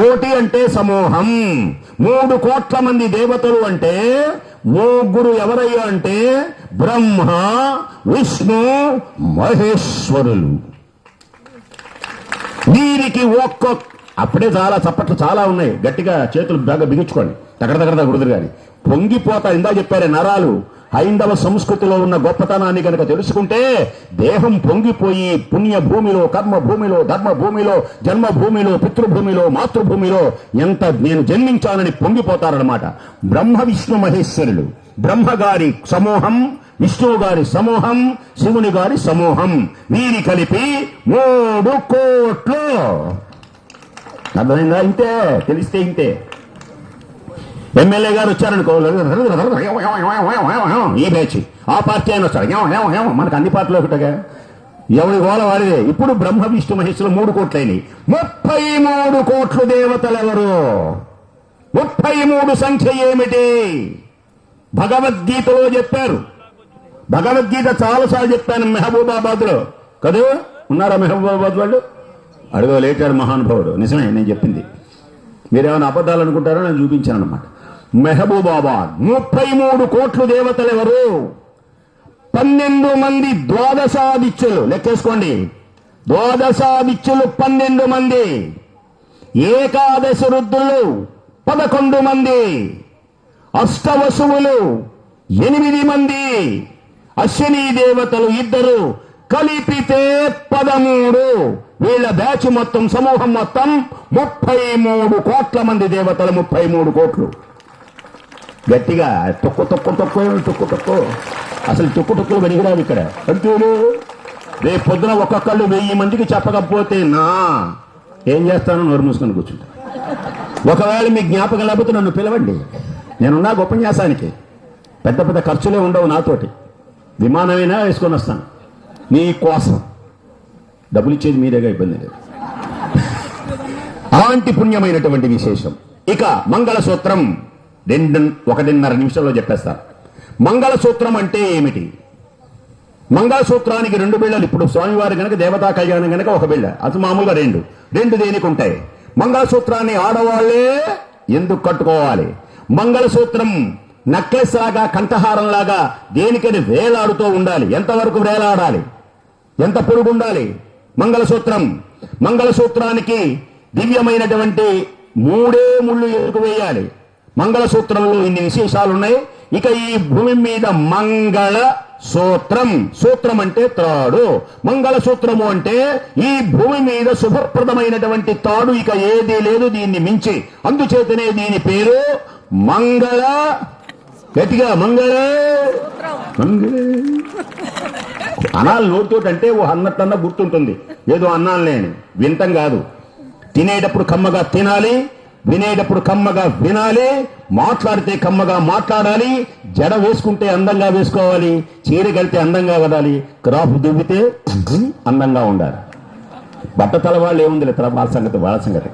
కోటి అంటే సమూహం. మూడు కోట్ల మంది దేవతలు అంటే ముగ్గురు ఎవరయ్యా అంటే బ్రహ్మ విష్ణు మహేశ్వరులు. వీరికి ఒక్కొక్క అప్పుడే చాలా చప్పట్లు చాలా ఉన్నాయి. గట్టిగా చేతులు బాగా బిగించుకోండి. దగ్గర దగ్గర గురుదురు గారి పొంగిపోతా ఇందా చెప్పారే నరాలు. హైందవ సంస్కృతిలో ఉన్న గొప్పతనాన్ని కనుక తెలుసుకుంటే దేహం పొంగిపోయి పుణ్య భూమిలో కర్మ భూమిలో ధర్మ భూమిలో జన్మ భూమిలో పితృభూమిలో మాతృభూమిలో ఎంత నేను జన్మించానని పొంగిపోతారనమాట బ్రహ్మ విష్ణు మహేశ్వరులు. బ్రహ్మగారి సమూహం విష్ణువు గారి సమూహం శివుని గారి సమూహం. వీరి కలిపి మూడు కోట్లు. అర్థమైందా? ఇంతే. తెలిస్తే ఇంతే. ఎమ్మెల్యే గారు వచ్చారనుకో ఈ బ్యాచ్ ఆ పార్టీ ఆయన వస్తాడు. ఏమో, ఏమో, ఏమో, మనకు అన్ని పార్టీలు ఒకటగా. ఎవరి గోల వాడిదే. ఇప్పుడు బ్రహ్మ విష్ణు మహేశ్వరులు మూడు కోట్లైనవి ముప్పై మూడు కోట్లు దేవతలు ఎవరు? ముప్పై మూడు సంఖ్య ఏమిటి? భగవద్గీతలో చెప్పారు. భగవద్గీత చాలాసార్లు చెప్పాను మెహబూబాబాద్లో ఉన్నారా మెహబూబాబాద్ వాళ్ళు? అడుగు లేటాడు మహానుభావుడు. నిజమే నేను చెప్పింది. మీరేమైనా అబద్ధాలు అనుకుంటారో నేను చూపించాను అనమాట మెహబూబాబాద్. ముప్పై మూడు కోట్లు దేవతలు ఎవరు పన్నెండు మంది ద్వాదశాదిత్యులు. లెక్కేసుకోండి ద్వాదశాదిత్యులు పన్నెండు మంది. ఏకాదశ రుద్రులు పదకొండు మంది. అష్టవసువులు ఎనిమిది మంది. అశ్విని దేవతలు ఇద్దరు కలిపితే పదమూడు. వీళ్ళ బ్యాచ్ మొత్తం సమూహం మొత్తం ముప్పై మూడు కోట్ల మంది దేవతలు ముప్పై మూడు కోట్లు. గట్టిగా తొక్కు తొక్కు తొక్కు తొక్కు తొక్కు. అసలు తొక్కు తొక్కులు పనికిరావు ఇక్కడ. అంతేలు. రేపు పొద్దున ఒక్కొక్కళ్ళు వెయ్యి మందికి చెప్పకపోతే నా ఏం చేస్తానో నోరు మూసుకొని కూర్చుంటా. ఒకవేళ మీ జ్ఞాపకం లేకపోతే నన్ను పిలవండి. నేనున్నా ఉపన్యాసానికి పెద్ద పెద్ద ఖర్చులే ఉండవు నాతోటి. విమానమైనా వేసుకొని వస్తాను. నీ కోసం. డబ్బులు ఇచ్చేది మీరేగా ఇబ్బంది లేదు. అలాంటి పుణ్యమైనటువంటి విశేషం. ఇక మంగళసూత్రం. రెండు ఒకటిన్నర నిమిషంలో చెప్పేస్తారు మంగళసూత్రం అంటే ఏమిటి? మంగళసూత్రానికి రెండు బిళ్ళలు. ఇప్పుడు స్వామివారి గనక దేవతా కళ్యాణం గనక ఒక బిళ్ళ. అది మామూలుగా రెండు. రెండు దేనికి ఉంటాయి? మంగళసూత్రాన్ని ఆడవాళ్ళే ఎందుకు కట్టుకోవాలి? మంగళసూత్రం నక్లెస్ లాగా కంఠహారం లాగా దేనికని వేలాడుతూ ఉండాలి. ఎంతవరకు వేలాడాలి? ఎంత పొడుగు ఉండాలి మంగళసూత్రం. మంగళసూత్రానికి దివ్యమైనటువంటి మూడే ముళ్ళు ఎరుకు వేయాలి? మంగళసూత్రంలో ఇన్ని విశేషాలు ఉన్నాయి ఇక ఈ భూమి మీద మంగళ సూత్రం. సూత్రం అంటే త్రాడు. మంగళ సూత్రము అంటే ఈ భూమి మీద శుభప్రదమైనటువంటి తాడు ఇక ఏదీ లేదు దీన్ని మించి. అందుచేతనే దీని పేరు మంగళ. గట్టిగా మంగళ. మంగళ. అనాలు నోటితోటి అంటే ఓ అన్నట్టన్నా గుర్తుంటుంది. ఏదో అన్నానులే లేని వింటం కాదు. తినేటప్పుడు కమ్మగా తినాలి. వినేటప్పుడు కమ్మగా వినాలి మాట్లాడితే కమ్మగా మాట్లాడాలి జడ వేసుకుంటే అందంగా వేసుకోవాలి చీర కడితే అందంగా కదాలి క్రాఫ్ దువ్వితే అందంగా ఉండాలి. బట్టతల వాళ్ళు ఏముంది తల వాళ్ళ సంగతి వాళ్ళ సంగతి.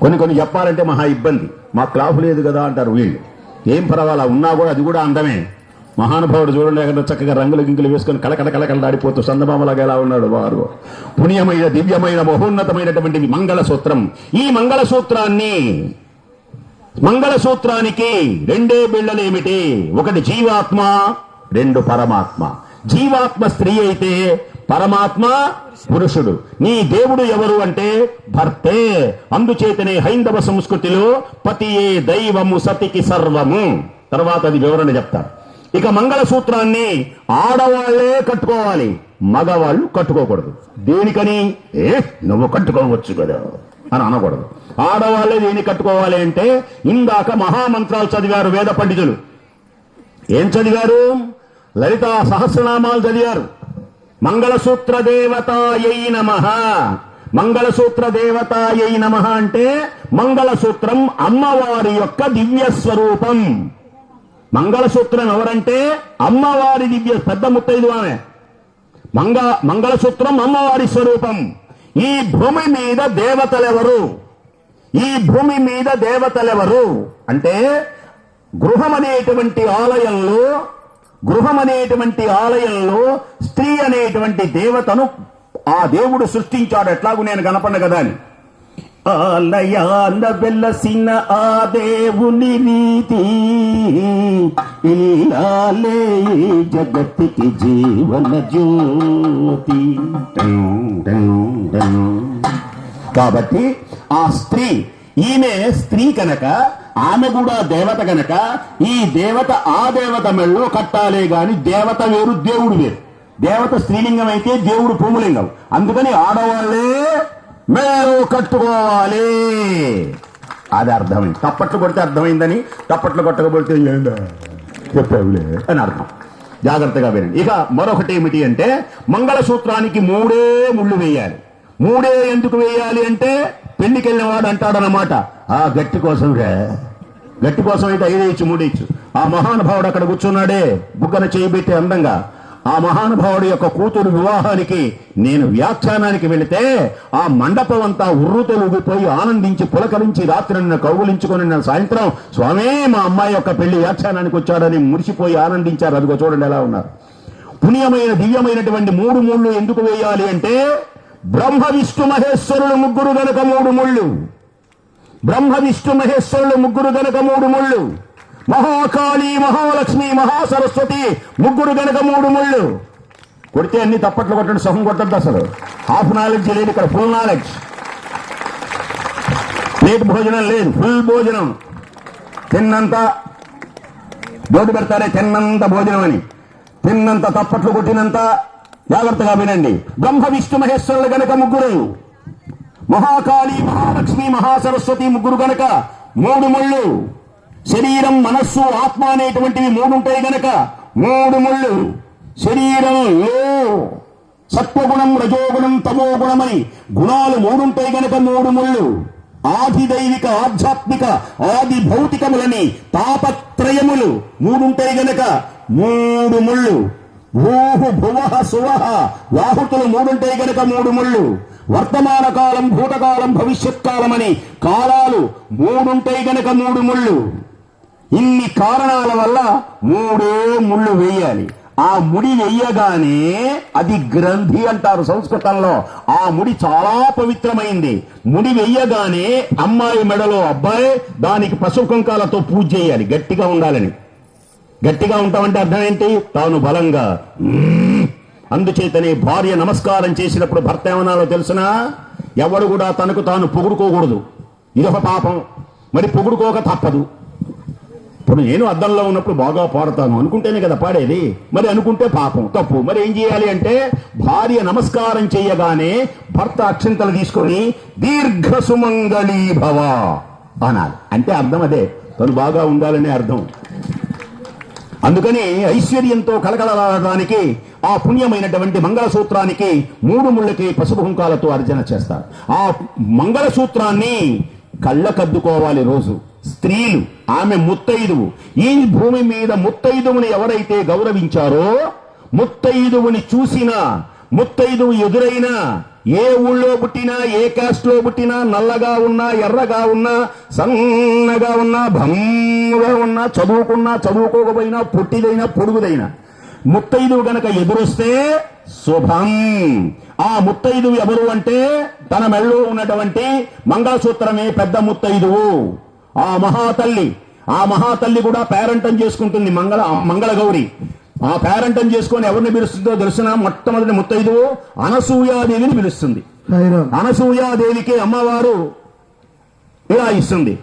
కొన్ని కొన్ని చెప్పాలంటే మహా ఇబ్బంది. మా క్లాఫ్ లేదు కదా అంటారు వీళ్ళు. ఏం పర్వాలా ఉన్నా కూడా అది కూడా అందమే. మహానుభావుడు చూడండి అక్కడ చక్కగా రంగులు గింగులు వేసుకొని కళకళ కలకలలాడిపోతూ చందమామలాగా ఎలా ఉన్నాడు వారు? పుణ్యమైన దివ్యమైన మహోన్నతమైనటువంటి మంగళసూత్రం. ఈ మంగళసూత్రాన్ని మంగళసూత్రానికి రెండే బిళ్ళలు ఏమిటి ఒకటి జీవాత్మ రెండు పరమాత్మ. జీవాత్మ స్త్రీ అయితే పరమాత్మ పురుషుడు. నీ దేవుడు ఎవరు అంటే భర్తే. అందుచేతనే హైందవ సంస్కృతిలో పతియే దైవము సతికి సర్వము. తర్వాత అది వివరణ చెప్తారు. ఇక మంగళసూత్రాన్ని ఆడవాళ్ళే కట్టుకోవాలి మగవాళ్ళు కట్టుకోకూడదు. దేనికని? ఏ నువ్వు కట్టుకోవచ్చు కదా అని అనకూడదు. ఆడవాళ్ళే దేని కట్టుకోవాలి అంటే ఇందాక మహామంత్రాలు చదివారు వేద పండితులు. ఏం చదివారు? లలితా సహస్రనామాలు చదివారు. మంగళసూత్ర దేవతాయై నమ. మంగళసూత్ర దేవతాయై నమ అంటే మంగళసూత్రం అమ్మవారి యొక్క దివ్య స్వరూపం మంగళసూత్రం ఎవరంటే అమ్మవారి దివ్య పెద్ద ముత్తైదు ఆమె. మంగ మంగళసూత్రం అమ్మవారి స్వరూపం. ఈ భూమి మీద దేవతలెవరు? ఈ భూమి మీద దేవతలెవరు? అంటే గృహం అనేటువంటి ఆలయంలో గృహం అనేటువంటి ఆలయంలో స్త్రీ అనేటువంటి దేవతను ఆ దేవుడు సృష్టించాడు. ఎట్లాగూ నేను కనపడిన కదా అని. ఆలయాన వెలసిన ఆ దేవుని నీతి ఇల్లాలే జగత్తుకి జీవన జ్యోతి. కాబట్టి ఆ స్త్రీ ఈమె స్త్రీ కనుక ఆమె కూడా దేవత కనుక ఈ దేవత ఆ దేవత మెళ్ళో కట్టాలే గాని దేవత వేరు దేవుడు వేరు. దేవత స్త్రీలింగం అయితే దేవుడు పుంగులింగం అందుకని ఆడవాళ్ళే మెళ్ళో కట్టుకోవాలి. అది అర్థమైంది. తప్పట్లు కొడితే అర్థమైందని తప్పట్లు కొట్టకపోతే చెప్పావులే అని అర్థం. జాగ్రత్తగా వినండి. ఇక మరొకటి ఏమిటి అంటే మంగళసూత్రానికి మూడే ముళ్ళు వేయాలి. మూడే ఎందుకు వేయాలి అంటే పెళ్ళికి వెళ్ళినవాడు అంటాడనమాట ఆ గట్టి కోసం గట్టి కోసం అయితే ఐదు ఇచ్చు మూడు ఇచ్చు. ఆ మహానుభావుడు అక్కడ కూర్చున్నాడే. బుగ్గన చేయిబెట్టి అందంగా. ఆ మహానుభావుడి యొక్క కూతురు వివాహానికి నేను వ్యాఖ్యానానికి వెళితే ఆ మండపం అంతా ఉర్రుతలు ఊగిపోయి ఆనందించి పులకరించి రాత్రి నిన్న కౌగులించుకొని నిన్న సాయంత్రం స్వామే మా అమ్మాయి యొక్క పెళ్ళి వ్యాఖ్యానానికి వచ్చాడని మురిసిపోయి ఆనందించారు. అదిగో చూడండి ఎలా ఉన్నారు. పుణ్యమైన దివ్యమైనటువంటి మూడు ముళ్ళు ఎందుకు వేయాలి అంటే బ్రహ్మ విష్ణు మహేశ్వరుడు ముగ్గురు గనక మూడు ముళ్ళు. బ్రహ్మ విష్ణు మహేశ్వరుడు ముగ్గురు గనక మూడు ముళ్ళు. మహాకాళి మహాలక్ష్మి మహాసరస్వతి ముగ్గురు గనక మూడు ముళ్ళు. కొడితే అన్ని తప్పట్లు కొట్టండి సహం కొట్టద్దు అసలు. హాఫ్ నాలెడ్జ్ లేదు ఇక్కడ ఫుల్ నాలెడ్జ్ ప్లేట్ భోజనం లేదు ఫుల్ భోజనం. తిన్నంత బోర్డు పెడతారే తిన్నంత భోజనం అని. తిన్నంత తప్పట్లు కొట్టినంత జాగ్రత్తగా వినండి. బ్రహ్మ విష్ణు మహేశ్వరులు గనక ముగ్గురు. మహాకాళి మహాలక్ష్మి మహాసరస్వతి ముగ్గురు గనక మూడు ముళ్ళు. శరీరం మనస్సు ఆత్మ అనేటువంటివి మూడు ఉంటాయి గనక మూడు ముళ్ళు. శరీరంలో సత్వగుణం రజోగుణం తమోగుణమని గుణాలు మూడుంటాయి గనక మూడు ముళ్ళు. ఆది దైవిక ఆధ్యాత్మిక ఆది భౌతికములని తాపత్రయములు మూడుంటాయి గనక మూడు ముళ్ళు. భూహు భువహ సువహ వాహుతులు మూడుంటాయి గనక మూడు ముళ్ళు. వర్తమాన కాలం భూతకాలం భవిష్యత్ కాలమని కాలాలు మూడుంటాయి గనక మూడు ముళ్ళు. ఇన్ని కారణాల వల్ల మూడే ముళ్ళు వేయాలి. ఆ ముడి వెయ్యగానే అది గ్రంథి అంటారు సంస్కృతంలో. ఆ ముడి చాలా పవిత్రమైంది. ముడి వెయ్యగానే అమ్మాయి మెడలో అబ్బాయి దానికి పసుపు కుంకాలతో పూజ చేయాలి. గట్టిగా ఉండాలని. గట్టిగా ఉంటామంటే అర్థం ఏంటి? తాను బలంగా అందుచేతనే భార్య నమస్కారం చేసినప్పుడు భర్త ఏమన్నాలో తెలుసునా? ఎవడు కూడా తనకు తాను పొగుడుకోకూడదు. ఇదొక పాపం. మరి పొగుడుకోక తప్పదు. ఇప్పుడు నేను అద్దంలో ఉన్నప్పుడు బాగా పాడతాను. అనుకుంటేనే కదా పాడేది. మరి అనుకుంటే పాపం. తప్పు. మరి ఏం చేయాలి అంటే భార్య నమస్కారం చేయగానే భర్త అక్షంతలు తీసుకొని దీర్ఘ సుమంగళీ భవ అనాలి. అంటే అర్థం అదే. తను బాగా ఉండాలనే అర్థం. అందుకని ఐశ్వర్యంతో కలకలడానికి ఆ పుణ్యమైనటువంటి మంగళసూత్రానికి మూడు ముళ్ళకి పసుపు కుంకాలతో అర్చన చేస్తారు. ఆ మంగళసూత్రాన్ని కళ్ళకద్దుకోవాలి రోజు. స్త్రీలు ఆమె ముత్తైదువు. ఈ భూమి మీద ముత్తైదువుని ఎవరైతే గౌరవించారో ముత్తైదువుని చూసినా ముత్తైదువు ఎదురైనా ఏ ఊళ్ళో పుట్టినా ఏ కాస్ట్లో పుట్టినా నల్లగా ఉన్నా ఎర్రగా ఉన్నా సన్నగా ఉన్నా భంగా ఉన్నా చదువుకున్నా చదువుకోకపోయినా పొట్టిదైనా పొడుగుదైనా. ముత్తైదువు గనక ఎదురొస్తే శుభం. ఆ ముత్తైదువు ఎవరు అంటే? తన మెళ్ళో ఉన్నటువంటి మంగళసూత్రమే పెద్ద ముత్తైదువు. ఆ మహాతల్లి ఆ మహాతల్లి కూడా పేరంటం చేసుకుంటుంది మంగళ మంగళ గౌరి ఆ పేరంటం చేసుకొని ఎవరిని పిలుస్తుందో తెలిసిన? మొట్టమొదటి ముత్తైదువు అనసూయాదేవిని పిలుస్తుంది. అనసూయాదేవికి అమ్మవారు ఇలా ఇస్తుంది.